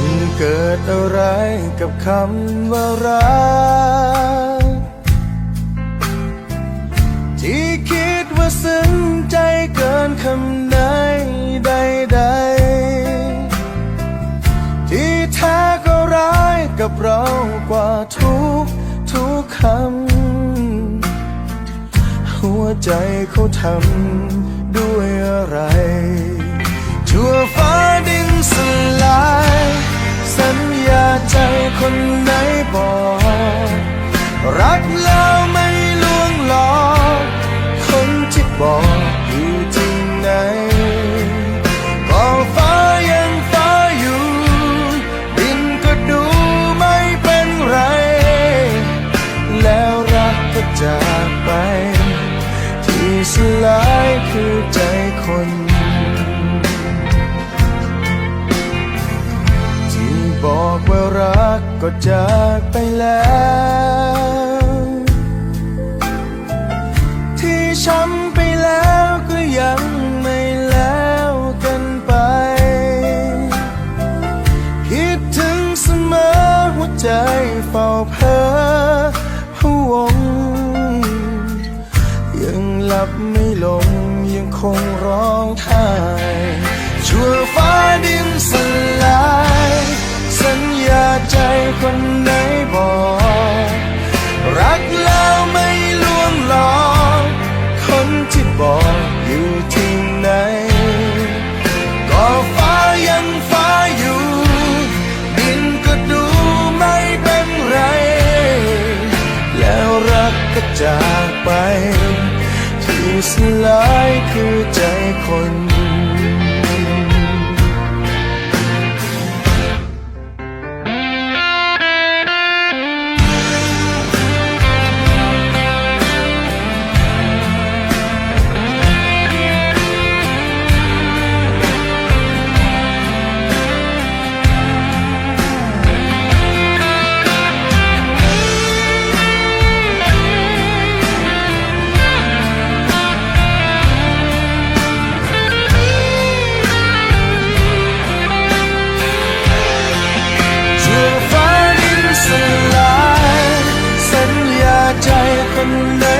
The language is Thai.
ันเกิดอะไรกับคำว่ารัก ที่คิดว่าซึ้งใจเกินคำไหนใดๆ ที่แท้ก็ร้ายกับเรากว่าทุกทุกคำ หัวใจเขาทำด้วยอะไร ชั่วฟ้าดินสลาย ใก็จากไปแล้ว ที่ช้ำไปแล้วก็ยังไม่แล้วกันไป คิดถึงเสมอหัวใจเฝ้าเพ้อพวง ยังหลับไม่ลงยังคงร้องไห้ชั่วฟ้าดินสลาย บอกอยู่ที่ไหน ก็ฟ้ายังฟ้าอยู่ ดินก็ดูไม่เป็นไร แล้วรักก็จากไป ที่สลายคือ ค